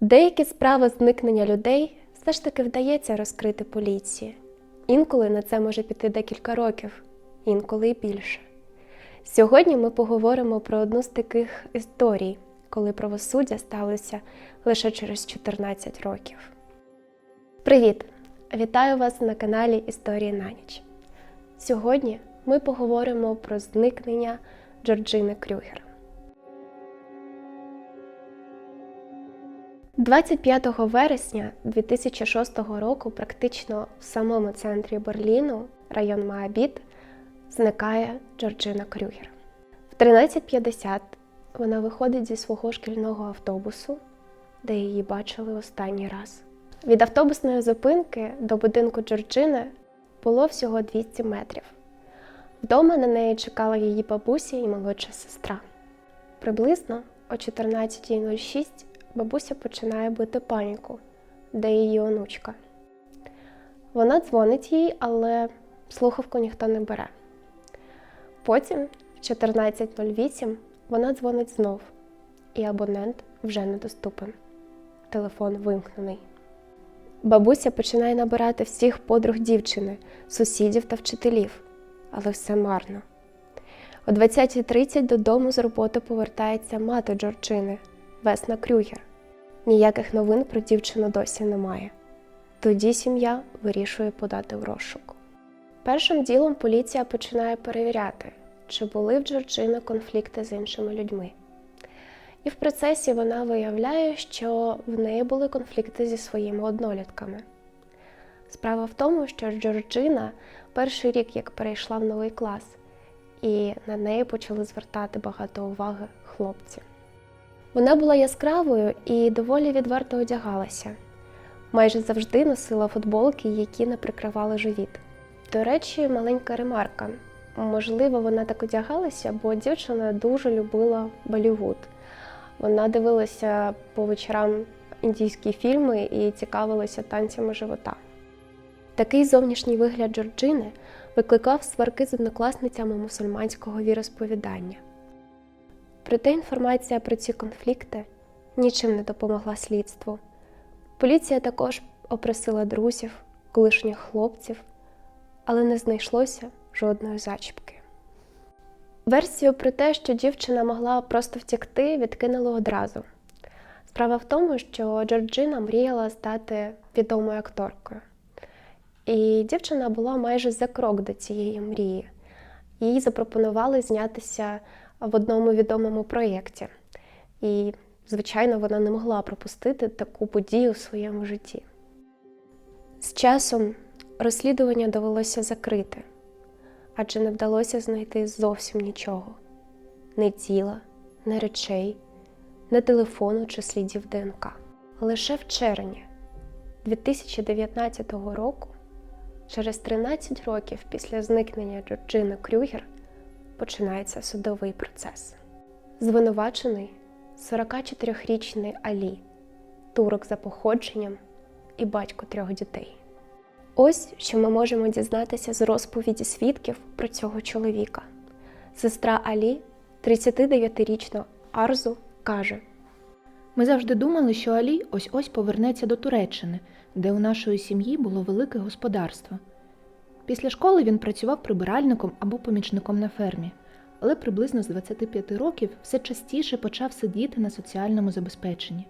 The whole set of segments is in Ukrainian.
Деякі справи зникнення людей все ж таки вдається розкрити поліції. Інколи на це може піти декілька років, інколи і більше. Сьогодні ми поговоримо про одну з таких історій, коли правосуддя сталося лише через 14 років. Привіт! Вітаю вас на каналі Історії на ніч. Сьогодні ми поговоримо про зникнення Джорджини Крюгер. 25 вересня 2006 року, практично в самому центрі Берліну, район Маабіт, зникає Джорджина Крюгер. В 13.50 вона виходить зі свого шкільного автобусу, де її бачили останній раз. Від автобусної зупинки до будинку Джорджини було всього 200 метрів. Вдома на неї чекала її бабуся і молодша сестра. Приблизно о 14.06 бабуся починає бити паніку, де її онучка. Вона дзвонить їй, але слухавку ніхто не бере. Потім, в 14.08, вона дзвонить знов, і абонент вже недоступен. Телефон вимкнений. Бабуся починає набирати всіх подруг дівчини, сусідів та вчителів, але все марно. О 20.30 додому з роботи повертається мати Джорджини, Весна Крюгер. Ніяких новин про дівчину досі немає. Тоді сім'я вирішує подати в розшук. Першим ділом поліція починає перевіряти, чи були в Джорджини конфлікти з іншими людьми. І в процесі вона виявляє, що в неї були конфлікти зі своїми однолітками. Справа в тому, що Джорджина перший рік як перейшла в новий клас, і на неї почали звертати багато уваги хлопці. Вона була яскравою і доволі відверто одягалася. Майже завжди носила футболки, які не прикривали живіт. До речі, маленька ремарка. Можливо, вона так одягалася, бо дівчина дуже любила Болівуд. Вона дивилася по вечорам індійські фільми і цікавилася танцями живота. Такий зовнішній вигляд Джорджини викликав сварки з однокласницями мусульманського віросповідання. Проте інформація про ці конфлікти нічим не допомогла слідству. Поліція також опросила друзів, колишніх хлопців, але не знайшлося жодної зачіпки. Версію про те, що дівчина могла просто втекти, відкинули одразу. Справа в тому, що Джорджина мріяла стати відомою акторкою. І дівчина була майже за крок до цієї мрії. Їй запропонували знятися в одному відомому проєкті. І, звичайно, вона не могла пропустити таку подію в своєму житті. З часом розслідування довелося закрити, адже не вдалося знайти зовсім нічого: ні тіла, ні речей, ні телефону чи слідів ДНК. Лише в червні 2019 року, через 13 років після зникнення Джорджини Крюгер, починається судовий процес. Звинувачений 44-річний Алі, турок за походженням і батько трьох дітей. Ось що ми можемо дізнатися з розповіді свідків про цього чоловіка. Сестра Алі, 39-річна Арзу, каже: Ми завжди думали, що Алі ось ось повернеться до Туреччини, де у нашої сім'ї було велике господарство. Після школи він працював прибиральником або помічником на фермі, але приблизно з 25 років все частіше почав сидіти на соціальному забезпеченні.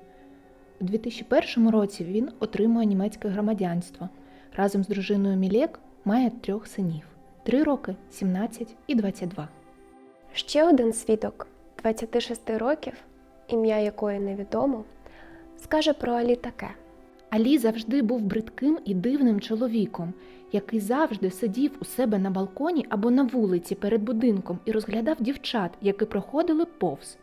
У 2001 році він отримує німецьке громадянство. Разом з дружиною Мілек має трьох синів 3 роки, 17 і 22. Ще один свідок 26 років, ім'я якої невідомо, скаже про Алі таке. Алі завжди був бридким і дивним чоловіком, який завжди сидів у себе на балконі або на вулиці перед будинком і розглядав дівчат, які проходили повз.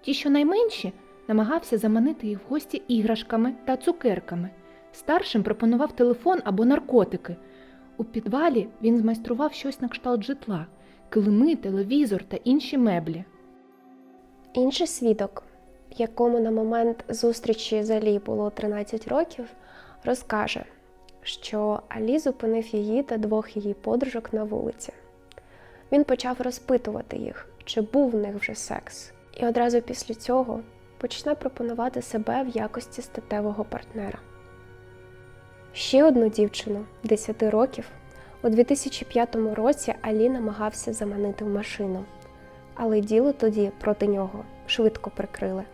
Ті, що найменші, намагався заманити їх в гості іграшками та цукерками. Старшим пропонував телефон або наркотики. У підвалі він змайстрував щось на кшталт житла, килими, телевізор та інші меблі. Інший свідок, якому на момент зустрічі з Алі було 13 років, розкаже, що Алі зупинив її та двох її подружок на вулиці. Він почав розпитувати їх, чи був в них вже секс, і одразу після цього почне пропонувати себе в якості статевого партнера. Ще одну дівчину 10 років у 2005 році Алі намагався заманити в машину, але діло тоді проти нього швидко прикрили.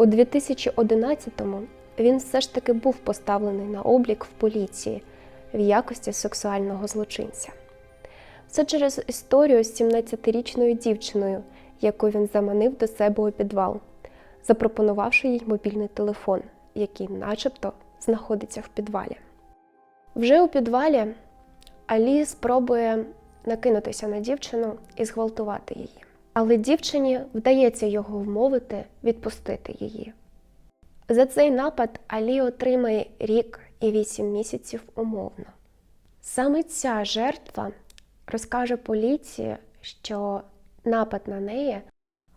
У 2011-му він все ж таки був поставлений на облік в поліції в якості сексуального злочинця. Це через історію з 17-річною дівчиною, яку він заманив до себе у підвал, запропонувавши їй мобільний телефон, який начебто знаходиться в підвалі. Вже у підвалі Алі спробує накинутися на дівчину і зґвалтувати її. Але дівчині вдається його вмовити відпустити її. За цей напад Алі отримає рік і вісім місяців умовно. Саме ця жертва розкаже поліції, що напад на неї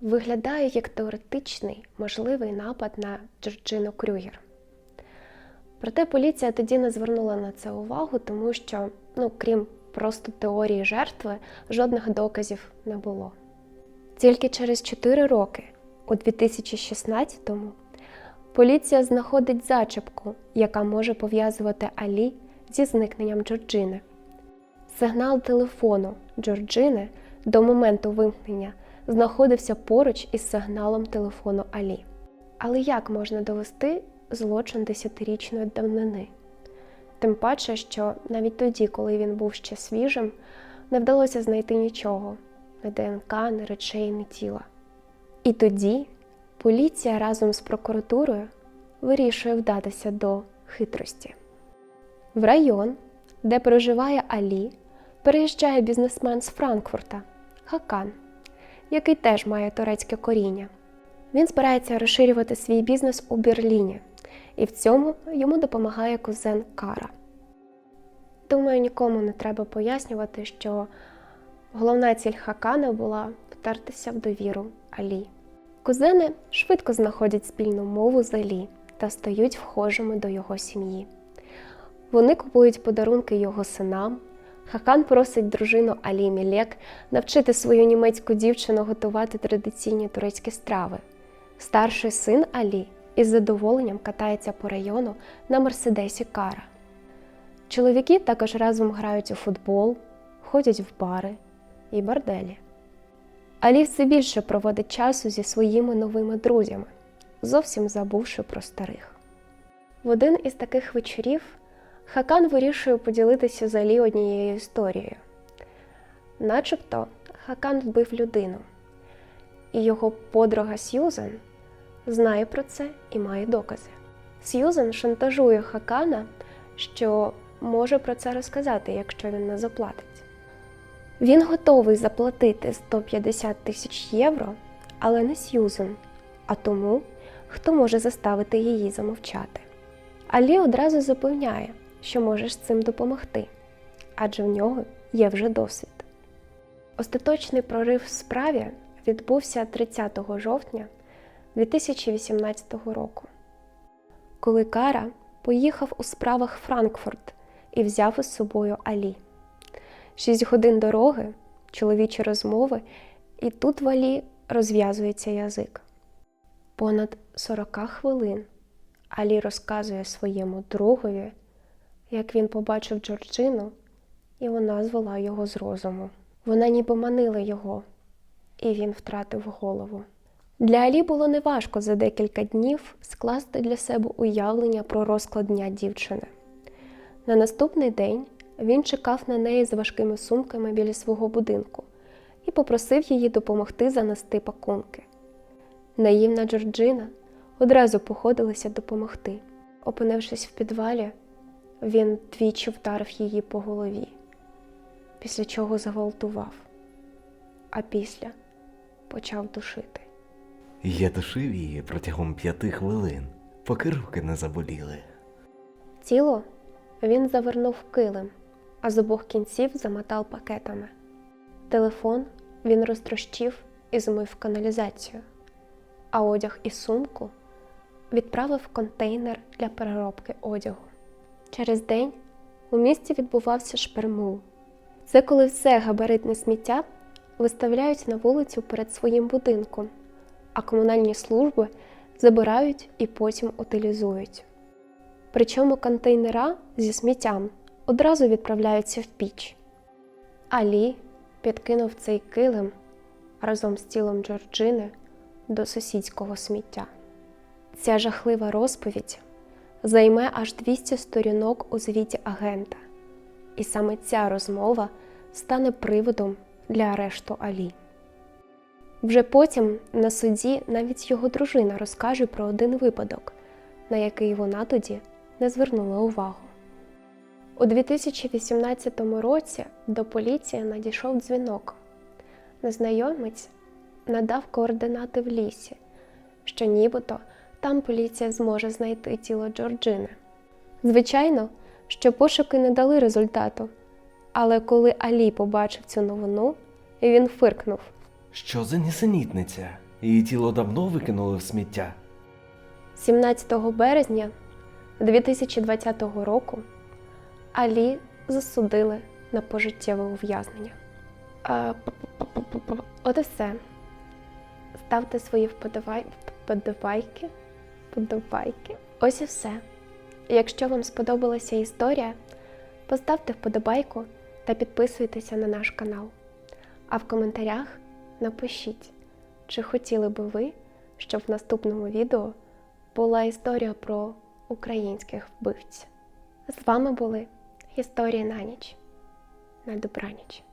виглядає як теоретичний можливий напад на Джорджину Крюгер. Проте поліція тоді не звернула на це увагу, тому що, ну, крім просто теорії жертви, жодних доказів не було. Тільки через 4 роки, у 2016-му, поліція знаходить зачіпку, яка може пов'язувати Алі зі зникненням Джорджини. Сигнал телефону Джорджини до моменту вимкнення знаходився поруч із сигналом телефону Алі. Але як можна довести злочин десятирічної давнини? Тим паче, що навіть тоді, коли він був ще свіжим, не вдалося знайти нічого не ДНК, не речей, не тіла. І тоді поліція разом з прокуратурою вирішує вдатися до хитрості. В район, де проживає Алі, переїжджає бізнесмен з Франкфурта Хакан, який теж має турецьке коріння. Він збирається розширювати свій бізнес у Берліні, і в цьому йому допомагає кузен Кара. Думаю, нікому не треба пояснювати, що головна ціль Хакана була втертися в довіру Алі. Кузени швидко знаходять спільну мову з Алі та стають вхожими до його сім'ї. Вони купують подарунки його синам. Хакан просить дружину Алі Мілек навчити свою німецьку дівчину готувати традиційні турецькі страви. Старший син Алі із задоволенням катається по району на мерседесі Кара. Чоловіки також разом грають у футбол, ходять в бари і борделі. Алі все більше проводить часу зі своїми новими друзями, зовсім забувши про старих. В один із таких вечорів Хакан вирішує поділитися з Алі однією історією. Начебто Хакан вбив людину, і його подруга Сьюзен знає про це і має докази. Сьюзен шантажує Хакана, що може про це розказати, якщо він не заплатить. Він готовий заплатити 150 тисяч євро, але не Сьюзен, а тому, хто може заставити її замовчати. Алі одразу запевняє, що може з цим допомогти, адже в нього є вже досвід. Остаточний прорив в справі відбувся 30 жовтня 2018 року, коли Кара поїхав у справах Франкфурт і взяв із собою Алі. Шість годин дороги, чоловічі розмови, і тут в Алі розв'язується язик. Понад 40 хвилин Алі розказує своєму другові, як він побачив Джорджину, і вона звела його з розуму. Вона ніби манила його, і він втратив голову. Для Алі було неважко за декілька днів скласти для себе уявлення про розклад дня дівчини. На наступний день він чекав на неї з важкими сумками біля свого будинку і попросив її допомогти занести пакунки. Наївна Джорджина одразу походилася допомогти. Опинившись в підвалі, він двічі вдарив її по голові, після чого зґвалтував, а після почав душити. Я душив її протягом п'яти хвилин, поки руки не заболіли. Тіло він завернув килим, а з обох кінців замотав пакетами. Телефон він розтрощив і змив каналізацію, а одяг і сумку відправив в контейнер для переробки одягу. Через день у місті відбувався шпермул, Це коли все габаритне сміття виставляють на вулицю перед своїм будинком, а комунальні служби забирають і потім утилізують. Причому контейнера зі сміттям одразу відправляються в піч. Алі підкинув цей килим разом з тілом Джорджини до сусідського сміття. Ця жахлива розповідь займе аж 200 сторінок у звіті агента, і саме ця розмова стане приводом для арешту Алі. Вже потім на суді навіть його дружина розкаже про один випадок, на який вона тоді не звернула увагу. У 2018 році до поліції надійшов дзвінок. Незнайомець надав координати в лісі, що нібито там поліція зможе знайти тіло Джорджини. Звичайно, що пошуки не дали результату, але коли Алі побачив цю новину, він фиркнув. Що за нісенітниця? Її тіло давно викинули в сміття. 17 березня 2020 року Алі засудили на пожиттєве ув'язнення. От і все. Ставте свої вподобай... вподобайки. Вподобайки. Ось і все. Якщо вам сподобалася історія, поставте вподобайку та підписуйтеся на наш канал. А в коментарях напишіть, чи хотіли би ви, щоб в наступному відео була історія про українських вбивців. З вами були Історії на ніч. На добраніч.